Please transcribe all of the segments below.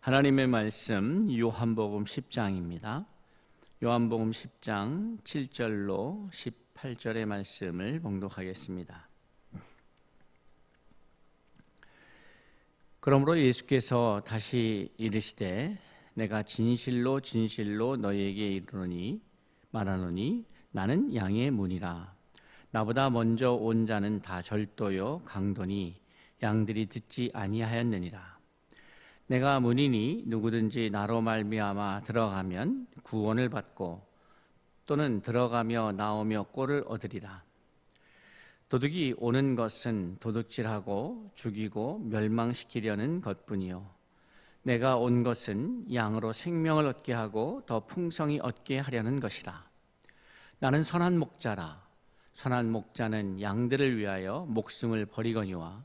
하나님의 말씀 요한복음 10장입니다. 요한복음 10장 7절로 18절의 말씀을 봉독하겠습니다. 그러므로 예수께서 다시 이르시되 내가 진실로 진실로 너희에게 이르노니 말하노니 나는 양의 문이라 나보다 먼저 온 자는 다 절도요 강도니 양들이 듣지 아니하였느니라 내가 문이니 누구든지 나로 말미암아 들어가면 구원을 받고 또는 들어가며 나오며 꼴을 얻으리라. 도둑이 오는 것은 도둑질하고 죽이고 멸망시키려는 것뿐이요. 내가 온 것은 양으로 생명을 얻게 하고 더 풍성히 얻게 하려는 것이라. 나는 선한 목자라. 선한 목자는 양들을 위하여 목숨을 버리거니와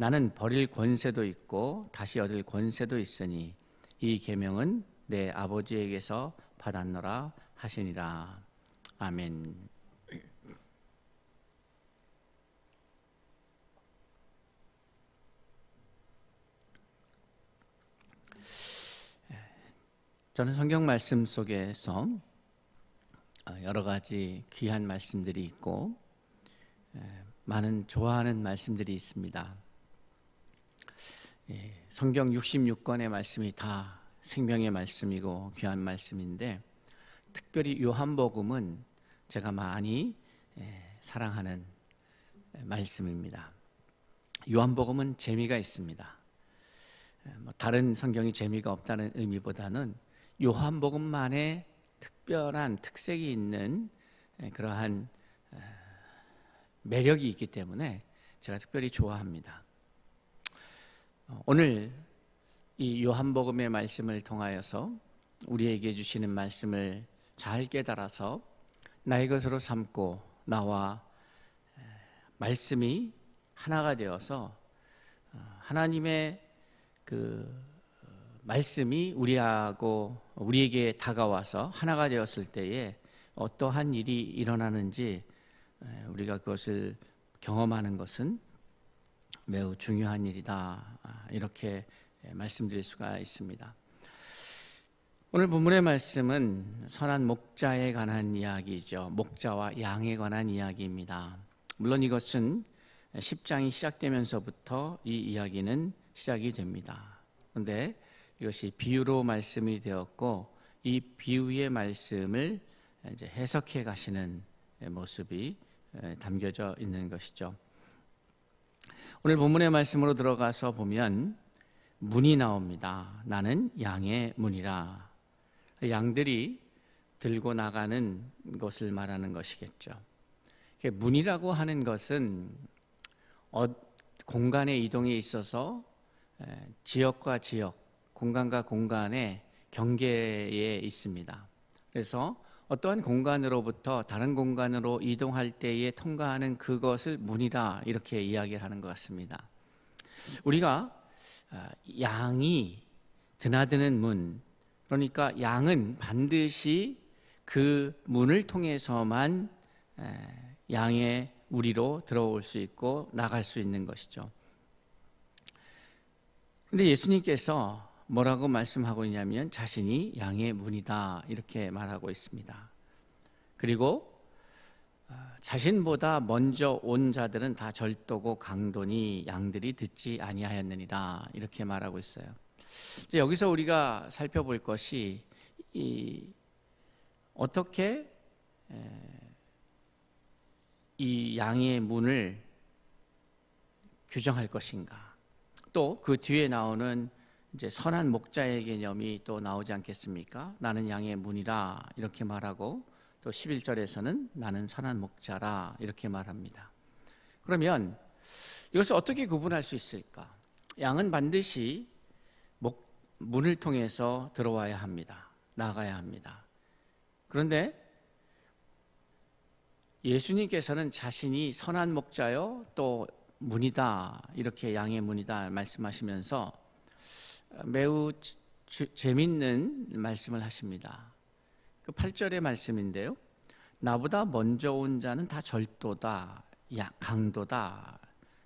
나는 버릴 권세도 있고 다시 얻을 권세도 있으니 이 계명은 내 아버지에게서 받았노라 하시니라. 아멘. 저는 성경 말씀 속에서 여러 가지 귀한 말씀들이 있고 많은 좋아하는 말씀들이 있습니다. 예, 성경 66권의 말씀이 다 생명의 말씀이고 귀한 말씀인데 특별히 요한복음은 제가 많이 예, 사랑하는 말씀입니다. 요한복음은 재미가 있습니다. 예, 뭐 다른 성경이 재미가 없다는 의미보다는 요한복음만의 특별한 특색이 있는 그러한 매력이 있기 때문에 제가 특별히 좋아합니다. 오늘 이 요한복음의 말씀을 통하여서 우리에게 주시는 말씀을 잘 깨달아서 나의 것으로 삼고 나와 말씀이 하나가 되어서 어, 하나님의 그 어, 말씀이 우리하고 우리에게 다가와서 하나가 되었을 때에 어떠한 일이 일어나는지 우리가 그것을 경험하는 것은 매우 중요한 일이다. 아, 이렇게 말씀드릴 수가 있습니다. 오늘 본문의 말씀은 선한 목자에 관한 이야기죠. 목자와 양에 관한 이야기입니다. 물론 이것은 10장이 시작되면서부터 이 이야기는 시작이 됩니다. 그런데 이것이 비유로 말씀이 되었고 이 비유의 말씀을 이제 해석해 가시는 모습이 담겨져 있는 것이죠. 오늘 본문의 말씀으로 들어가서 보면 문이 나옵니다. 나는 양의 문이라. 양들이 들고 나가는 것을 말하는 것이겠죠. 문이라고 하는 것은 어, 공간의 이동에 있어서 지역과 지역, 공간과 공간의 경계에 있습니다. 그래서 어떠한 공간으로부터 다른 공간으로 이동할 때에 통과하는 그것을 문이다 이렇게 이야기를 하는 것 같습니다. 우리가 아, 양이 드나드는 문 그러니까 양은 반드시 그 문을 통해서만 양의 우리로 들어올 수 있고 나갈 수 있는 것이죠. 근데 예수님께서 뭐라고 말씀하고 있냐면 자신이 양의 문이다 이렇게 말하고 있습니다. 그리고 아, 자신보다 먼저 온 자들은 다 절도고 강도니 양들이 듣지 아니하였느니라 이렇게 말하고 있어요. 이제 여기서 우리가 살펴볼 것이 이 어떻게 에, 이 양의 문을 규정할 것인가? 또 그 뒤에 나오는 이제 선한 목자의 개념이 또 나오지 않겠습니까? 나는 양의 문이라 이렇게 말하고 또 11절에서는 나는 선한 목자라 이렇게 말합니다. 그러면 이것을 어떻게 구분할 수 있을까? 양은 반드시 목, 문을 통해서 들어와야 합니다. 나가야 합니다. 그런데 예수님께서는 자신이 선한 목자요 또 문이다 이렇게 양의 문이다 말씀하시면서 매우 주, 재밌는 말씀을 하십니다. 그 8절의 말씀인데요. 나보다 먼저 온 자는 다 절도다, 야, 강도다.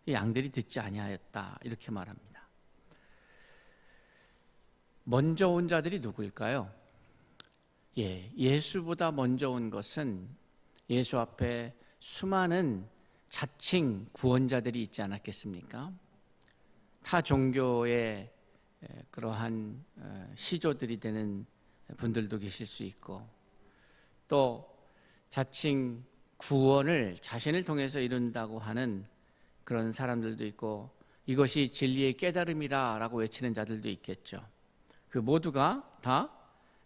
양들이 듣지 아니하였다. 이렇게 말합니다. 먼저 온 자들이 누구일까요? 예, 예수보다 먼저 온 것은 예수 앞에 수많은 자칭 구원자들이 있지 않았겠습니까? 타 종교의 그러한 어, 시조들이 되는 분들도 계실 수 있고 또 자칭 구원을 자신을 통해서 이룬다고 하는 그런 사람들도 있고 이것이 진리의 깨달음이라라고 외치는 자들도 있겠죠. 그 모두가 다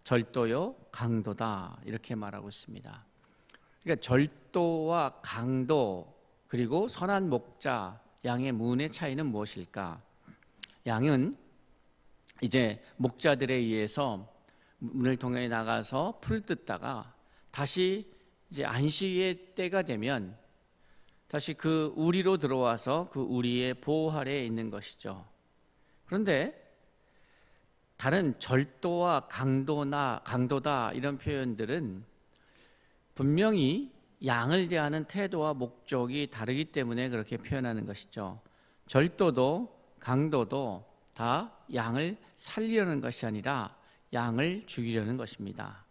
절도요 강도다 이렇게 말하고 있습니다. 그러니까 절도와 강도 그리고 선한 목자 양의 문의 차이는 무엇일까? 양은 이제 목자들에 의해서 문을 통해 나가서 풀을 뜯다가 다시 이제 안식의 때가 되면 다시 그 우리로 들어와서 그 우리의 보호 아래에 있는 것이죠. 그런데 다른 절도와 강도나 강도다 이런 표현들은 분명히 양을 대하는 태도와 목적이 다르기 때문에 그렇게 표현하는 것이죠. 절도도 강도도 다 양을 살리려는 것이 아니라 양을 죽이려는 것입니다.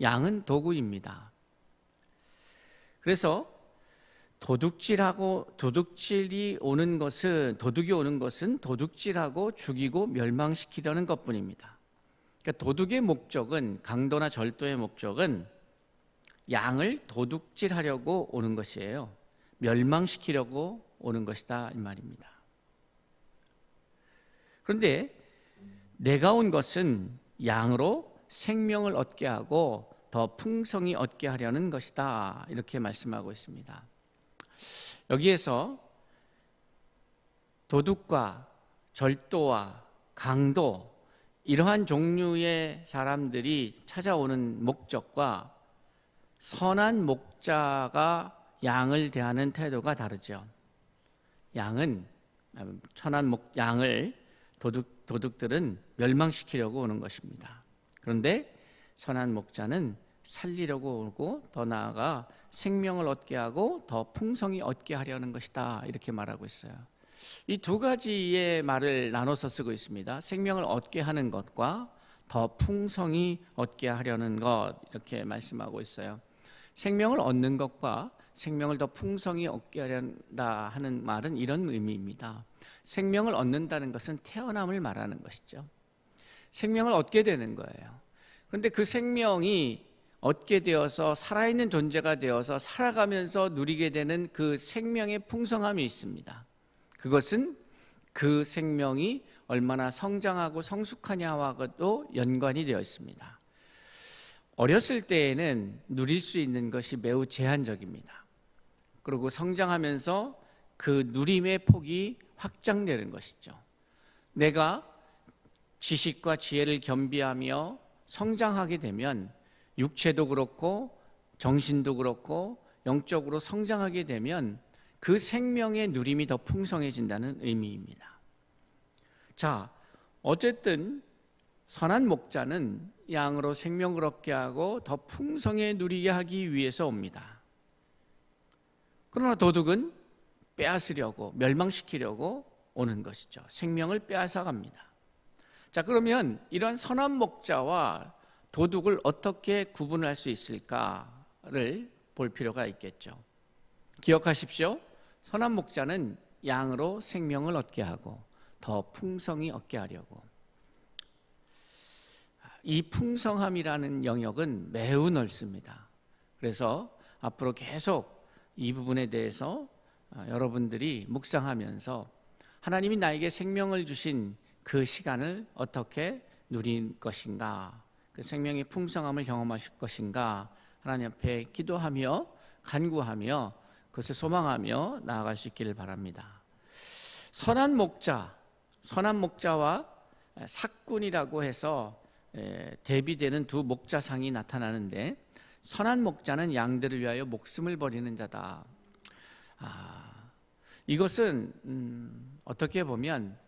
양은 도구입니다. 그래서 도둑질하고 도둑질이 오는 것은 도둑이 오는 것은 도둑질하고 죽이고 멸망시키려는 것뿐입니다. 그러니까 도둑의 목적은 강도나 절도의 목적은 양을 도둑질하려고 오는 것이에요. 멸망시키려고 오는 것이다 이 말입니다. 그런데 내가 온 것은 양으로 생명을 얻게 하고 더 풍성히 얻게 하려는 것이다 이렇게 말씀하고 있습니다. 여기에서 도둑과 절도와 강도 이러한 종류의 사람들이 찾아오는 목적과 선한 목자가 양을 대하는 태도가 다르죠. 양은 천한 목 양을 도둑 도둑들은 멸망시키려고 오는 것입니다. 그런데 선한 목자는 살리려고 오고 더 나아가 생명을 얻게 하고 더 풍성히 얻게 하려는 것이다. 이렇게 말하고 있어요. 이 두 가지의 말을 나눠서 쓰고 있습니다. 생명을 얻게 하는 것과 더 풍성히 얻게 하려는 것 이렇게 말씀하고 있어요. 생명을 얻는 것과 생명을 더 풍성히 얻게 하려다 하는 말은 이런 의미입니다. 생명을 얻는다는 것은 태어남을 말하는 것이죠. 생명을 얻게 되는 거예요. 그런데 그 생명이 얻게 되어서 살아있는 존재가 되어서 살아가면서 누리게 되는 그 생명의 풍성함이 있습니다. 그것은 그 생명이 얼마나 성장하고 성숙하냐와도 연관이 되어 있습니다. 어렸을 때에는 누릴 수 있는 것이 매우 제한적입니다. 그리고 성장하면서 그 누림의 폭이 확장되는 것이죠. 내가 지식과 지혜를 겸비하며 성장하게 되면 육체도 그렇고 정신도 그렇고 영적으로 성장하게 되면 그 생명의 누림이 더 풍성해진다는 의미입니다. 자, 어쨌든 선한 목자는 양으로 생명을 얻게 하고 더 풍성해 누리게 하기 위해서 옵니다. 그러나 도둑은 빼앗으려고 멸망시키려고 오는 것이죠. 생명을 빼앗아 갑니다. 자, 그러면 이런 선한 목자와 도둑을 어떻게 구분할 수 있을까를 볼 필요가 있겠죠. 기억하십시오. 선한 목자는 양으로 생명을 얻게 하고 더 풍성히 얻게 하려고 이 풍성함이라는 영역은 매우 넓습니다. 그래서 앞으로 계속 이 부분에 대해서 어, 여러분들이 묵상하면서 하나님이 나에게 생명을 주신 그 시간을 어떻게 누릴 것인가, 그 생명의 풍성함을 경험하실 것인가, 하나님 앞에 기도하며 간구하며 그것을 소망하며 나아갈 수 있기를 바랍니다. 선한 목자, 선한 목자와 사꾼이라고 해서 대비되는 두 목자상이 나타나는데 선한 목자는 양들을 위하여 목숨을 버리는 자다. 아, 이것은 음, 어떻게 보면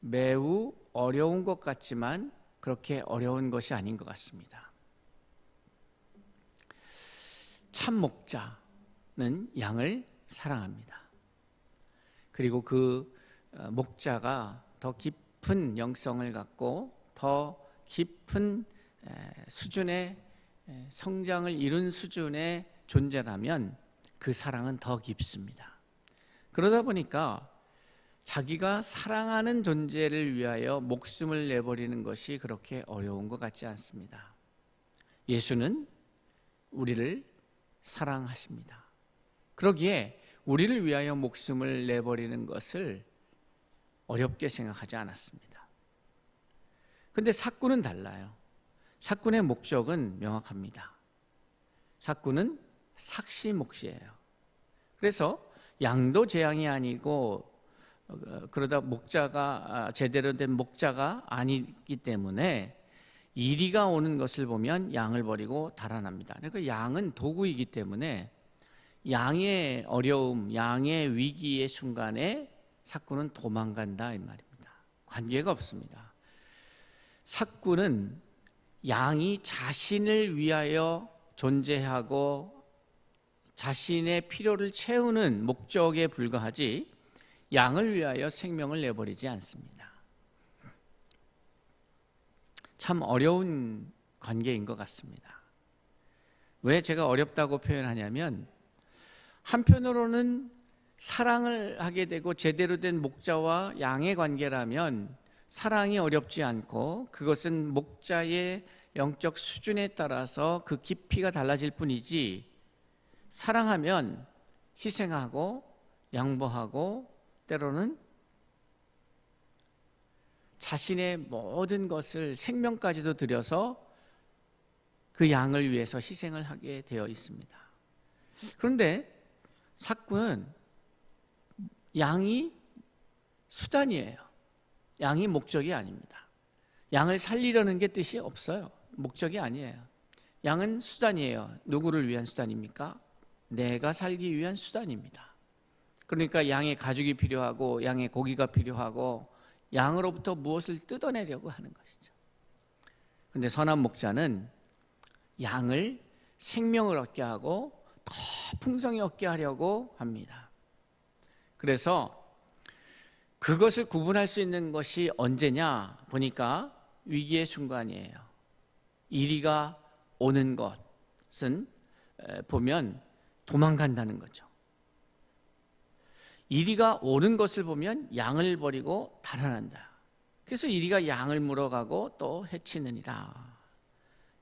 매우 어려운 것 같지만 그렇게 어려운 것이 아닌 것 같습니다. 참 목자는 양을 사랑합니다. 그리고 그 어, 목자가 더 깊은 영성을 갖고 더 깊은 수준의 성장을 이룬 수준의 존재라면 그 사랑은 더 깊습니다. 그러다 보니까 자기가 사랑하는 존재를 위하여 목숨을 내버리는 것이 그렇게 어려운 것 같지 않습니다. 예수는 우리를 사랑하십니다. 그러기에 우리를 위하여 목숨을 내버리는 것을 어렵게 생각하지 않았습니다. 근데 사꾼은 달라요. 사꾼의 목적은 명확합니다. 사꾼은 삭시 몫이에요. 그래서 양도 재앙이 아니고 어, 그러다 목자가 아, 제대로 된 목자가 아니기 때문에 이리가 오는 것을 보면 양을 버리고 달아납니다. 그러니까 양은 도구이기 때문에 양의 어려움, 양의 위기의 순간에 사꾼은 도망간다 이 말입니다. 관계가 없습니다. 사꾼은 양이 자신을 위하여 존재하고 자신의 필요를 채우는 목적에 불과하지 양을 위하여 생명을 내버리지 않습니다. 참 어려운 관계인 것 같습니다. 왜 제가 어렵다고 표현하냐면 한편으로는 사랑을 하게 되고 제대로 된 목자와 양의 관계라면 사랑이 어렵지 않고 그것은 목자의 영적 수준에 따라서 그 깊이가 달라질 뿐이지 사랑하면 희생하고 양보하고 때로는 자신의 모든 것을 생명까지도 들여서 그 양을 위해서 희생을 하게 되어 있습니다. 그런데 사꾼은 양이 수단이에요. 양이 목적이 아닙니다. 양을 살리려는 게 뜻이 없어요. 목적이 아니에요. 양은 수단이에요. 누구를 위한 수단입니까? 내가 살기 위한 수단입니다. 그러니까 양의 가죽이 필요하고 양의 고기가 필요하고 양으로부터 무엇을 뜯어내려고 하는 것이죠. 근데 선한 목자는 양을 생명을 얻게 하고 더 풍성히 얻게 하려고 합니다. 그래서 그것을 구분할 수 있는 것이 언제냐 보니까 위기의 순간이에요. 이리가 오는 것은 보면 도망간다는 거죠. 이리가 오는 것을 보면 양을 버리고 달아난다. 그래서 이리가 양을 물어가고 또 해치느니라.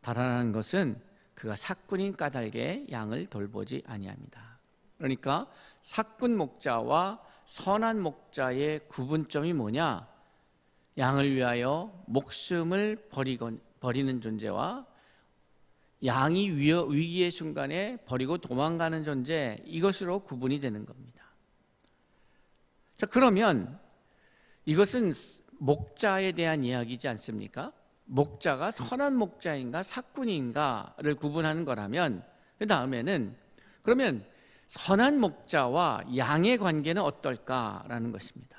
달아나는 것은 그가 사꾼인 까닭에 양을 돌보지 아니합니다. 그러니까 사꾼 목자와 선한 목자의 구분점이 뭐냐? 양을 위하여 목숨을 버리건, 버리는 존재와 양이 위기의 순간에 버리고 도망가는 존재 이것으로 구분이 되는 겁니다. 자, 그러면 이것은 목자에 대한 이야기지 않습니까? 목자가 선한 목자인가 사꾼인가를 구분하는 거라면 그 다음에는 그러면 선한 목자와 양의 관계는 어떨까라는 것입니다.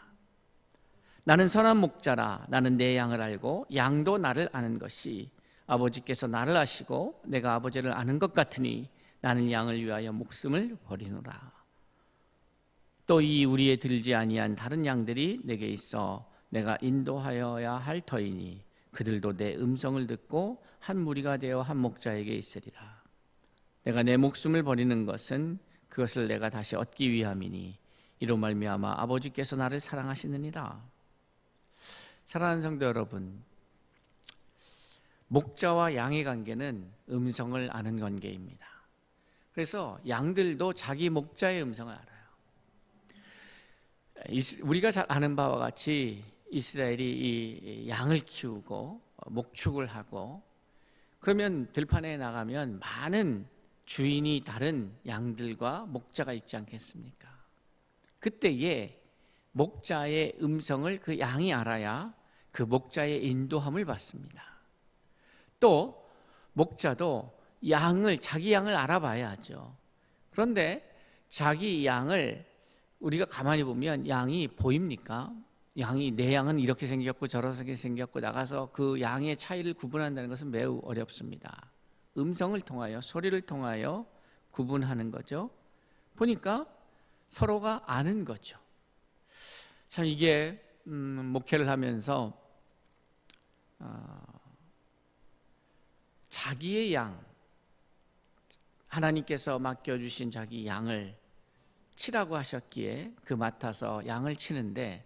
나는 선한 목자라 나는 내 양을 알고 양도 나를 아는 것이 아버지께서 나를 아시고 내가 아버지를 아는 것 같으니 나는 양을 위하여 목숨을 버리노라. 또 이 우리에 들지 아니한 다른 양들이 내게 있어 내가 인도하여야 할 터이니 그들도 내 음성을 듣고 한 무리가 되어 한 목자에게 있으리라. 내가 내 목숨을 버리는 것은 그것을 내가 다시 얻기 위함이니 이로 말미암아 아버지께서 나를 사랑하시느니라. 사랑하는 성도 여러분, 목자와 양의 관계는 음성을 아는 관계입니다. 그래서 양들도 자기 목자의 음성을 알아요. 우리가 잘 아는 바와 같이 이스라엘이 이 양을 키우고 목축을 하고 그러면 들판에 나가면 많은 주인이 다른 양들과 목자가 있지 않겠습니까? 그때에 목자의 음성을 그 양이 알아야 그 목자의 인도함을 받습니다. 또 목자도 양을 자기 양을 알아봐야 죠. 그런데 자기 양을 우리가 가만히 보면 양이 보입니까? 양이 내 양은 이렇게 생겼고 저렇게 생겼고 나가서 그 양의 차이를 구분한다는 것은 매우 어렵습니다. 음성을 통하여 소리를 통하여 구분하는 거죠. 보니까 서로가 아는 거죠. 참 이게 음, 목회를 하면서 어, 자기의 양 하나님께서 맡겨주신 자기 양을 치라고 하셨기에 그 맡아서 양을 치는데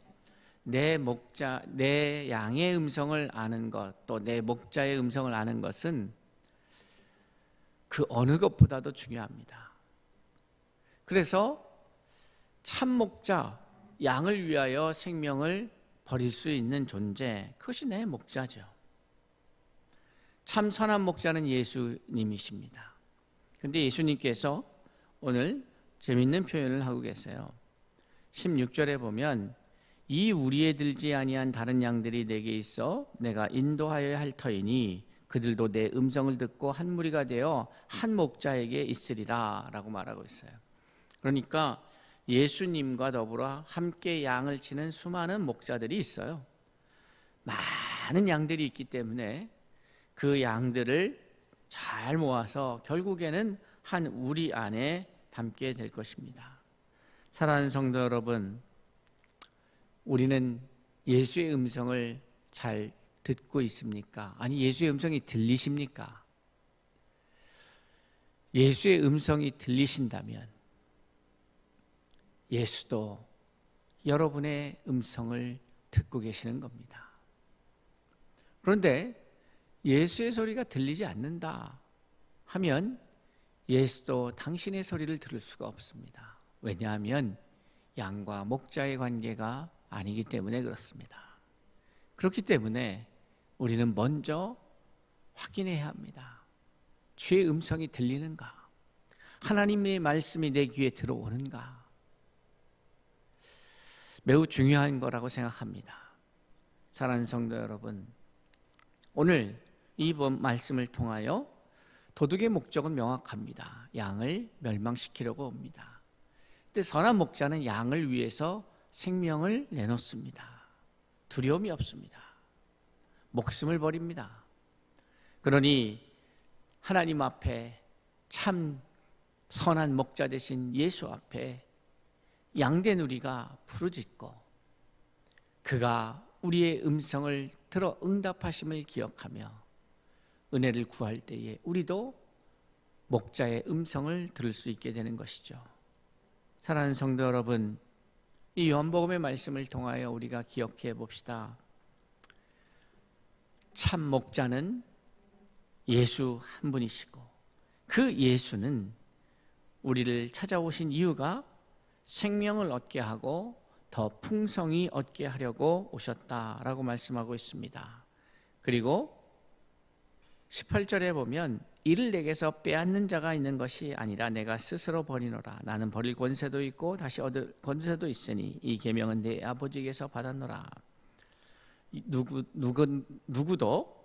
내 목자 내 양의 음성을 아는 것 또 내 목자의 음성을 아는 것은 그 어느 것보다도 중요합니다. 그래서 참 목자 양을 위하여 생명을 버릴 수 있는 존재 그것이 내 목자죠. 참 선한 목자는 예수님이십니다. 근데 예수님께서 오늘 재밌는 표현을 하고 계세요. 16절에 보면 이 우리에 들지 아니한 다른 양들이 내게 있어 내가 인도하여야 할 터이니 그들도 내 음성을 듣고 한 무리가 되어 한 목자에게 있으리라라고 말하고 있어요. 그러니까 예수님과 더불어 함께 양을 치는 수많은 목자들이 있어요. 많은 양들이 있기 때문에 그 양들을 잘 모아서 결국에는 한 우리 안에 담게 될 것입니다. 사랑하는 성도 여러분, 우리는 예수의 음성을 잘 듣고 있습니까? 아니, 예수의 음성이 들리십니까? 예수의 음성이 들리신다면 예수도 여러분의 음성을 듣고 계시는 겁니다. 그런데 예수의 소리가 들리지 않는다 하면 예수도 당신의 소리를 들을 수가 없습니다. 왜냐하면 양과 목자의 관계가 아니기 때문에 그렇습니다. 그렇기 때문에 우리는 먼저 확인해야 합니다. 주의 음성이 들리는가? 하나님의 말씀이 내 귀에 들어오는가? 매우 중요한 거라고 생각합니다. 사랑하는 성도 여러분, 오늘 이번 말씀을 통하여 도둑의 목적은 명확합니다. 양을 멸망시키려고 옵니다. 근데 선한 목자는 양을 위해서 생명을 내놓습니다. 두려움이 없습니다. 목숨을 버립니다. 그러니 하나님 앞에 참 선한 목자 되신 예수 앞에 양된 우리가 부르짖고 그가 우리의 음성을 들어 응답하심을 기억하며 은혜를 구할 때에 우리도 목자의 음성을 들을 수 있게 되는 것이죠. 사랑하는 성도 여러분, 이 요한복음의 말씀을 통하여 우리가 기억해 봅시다. 참 목자는 예수 한 분이시고 그 예수는 우리를 찾아오신 이유가 생명을 얻게 하고 더 풍성히 얻게 하려고 오셨다라고 말씀하고 있습니다. 그리고 18절에 보면 이를 내게서 빼앗는 자가 있는 것이 아니라 내가 스스로 버리노라 나는 버릴 권세도 있고 다시 얻을 권세도 있으니 이 계명은 내 아버지에게서 받았노라 누구 누구 누구도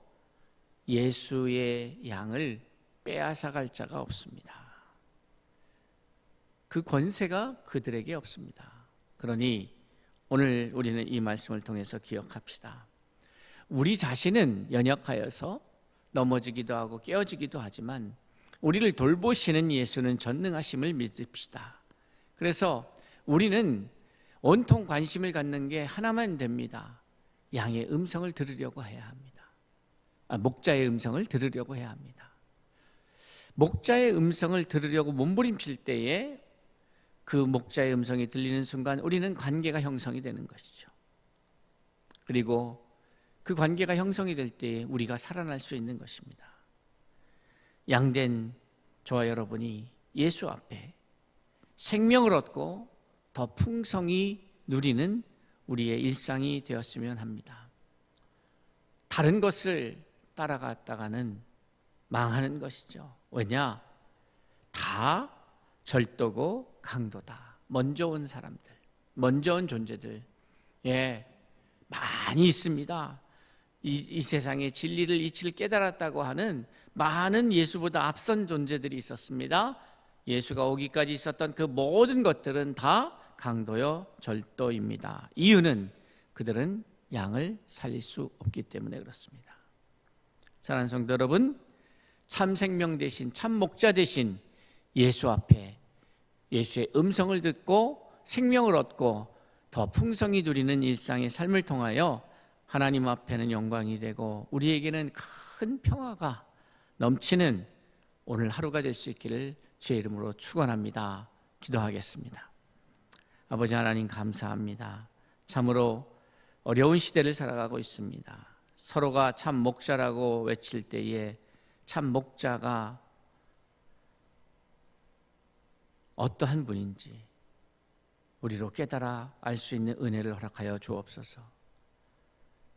예수의 양을 빼앗아 갈 자가 없습니다. 그 권세가 그들에게 없습니다. 그러니 오늘 우리는 이 말씀을 통해서 기억합시다. 우리 자신은 연약하여서 넘어지기도 하고 깨어지기도 하지만 우리를 돌보시는 예수는 전능하심을 믿읍시다. 그래서 우리는 온통 관심을 갖는 게 하나만 됩니다. 양의 음성을 들으려고 해야 합니다. 아, 목자의 음성을 들으려고 해야 합니다. 목자의 음성을 들으려고 몸부림칠 때에 그 목자의 음성이 들리는 순간 우리는 관계가 형성이 되는 것이죠. 그리고 그 관계가 형성이 될때 우리가 살아날 수 있는 것입니다. 양된 저와 여러분이 예수 앞에 생명을 얻고 더 풍성히 누리는 우리의 일상이 되었으면 합니다. 다른 것을 따라갔다가는 망하는 것이죠. 왜냐? 다 절도고 강도다. 먼저 온 사람들, 먼저 온 존재들, 예, 많이 있습니다. 이, 이 세상의 진리를 이치를 깨달았다고 하는 많은 예수보다 앞선 존재들이 있었습니다. 예수가 오기까지 있었던 그 모든 것들은 다 강도요 절도입니다. 이유는 그들은 양을 살릴 수 없기 때문에 그렇습니다. 사랑하는 성도 여러분, 참 생명 대신 참 목자 대신 예수 앞에 예수의 음성을 듣고 생명을 얻고 더 풍성히 누리는 일상의 삶을 통하여 하나님 앞에는 영광이 되고 우리에게는 큰 평화가 넘치는 오늘 하루가 될 수 있기를 주의 이름으로 축원합니다. 기도하겠습니다. 아버지 하나님 감사합니다. 참으로 어려운 시대를 살아가고 있습니다. 서로가 참 목자라고 외칠 때에 참 목자가 어떠한 분인지 우리로 깨달아 알 수 있는 은혜를 허락하여 주옵소서.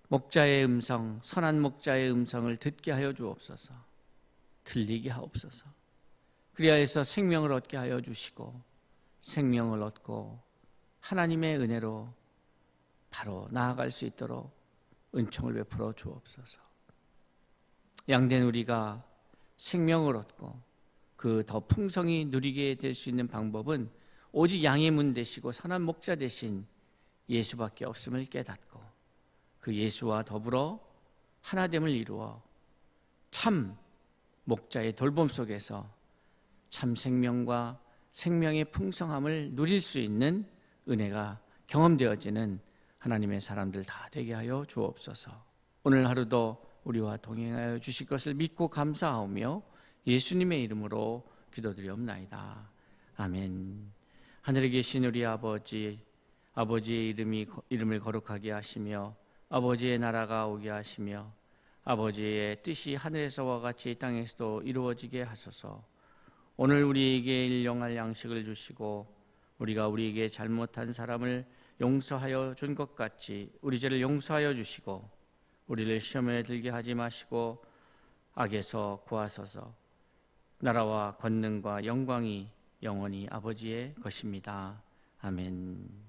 목자의 음성, 선한 목자의 음성을 듣게 하여 주옵소서. 들리게 하옵소서. 그리하여서 생명을 얻게 하여 주시고 생명을 얻고 하나님의 은혜로 바로 나아갈 수 있도록 은총을 베풀어 주옵소서. 양된 우리가 생명을 얻고 그 더 풍성히 누리게 될 수 있는 방법은 오직 양의 문 되시고 선한 목자 되신 예수밖에 없음을 깨닫고 그 예수와 더불어 하나됨을 이루어 참 목자의 돌봄 속에서 참 생명과 생명의 풍성함을 누릴 수 있는 은혜가 경험되어지는 하나님의 사람들 다 되게 하여 주옵소서. 오늘 하루도 우리와 동행하여 주실 것을 믿고 감사하며 예수님의 이름으로 기도드리옵나이다. 아멘. 하늘에 계신 우리 아버지, 아버지의 이름이 이름을 거룩하게 하시며 아버지의 나라가 오게 하시며 아버지의 뜻이 하늘에서와 같이 땅에서도 이루어지게 하소서. 오늘 우리에게 일용할 양식을 주시고 우리가 우리에게 잘못한 사람을 용서하여 준 것 같이 우리 죄를 용서하여 주시고 우리를 시험에 들게 하지 마시고 악에서 구하소서. 나라와 권능과 영광이 영원히 아버지의 것입니다. 아멘.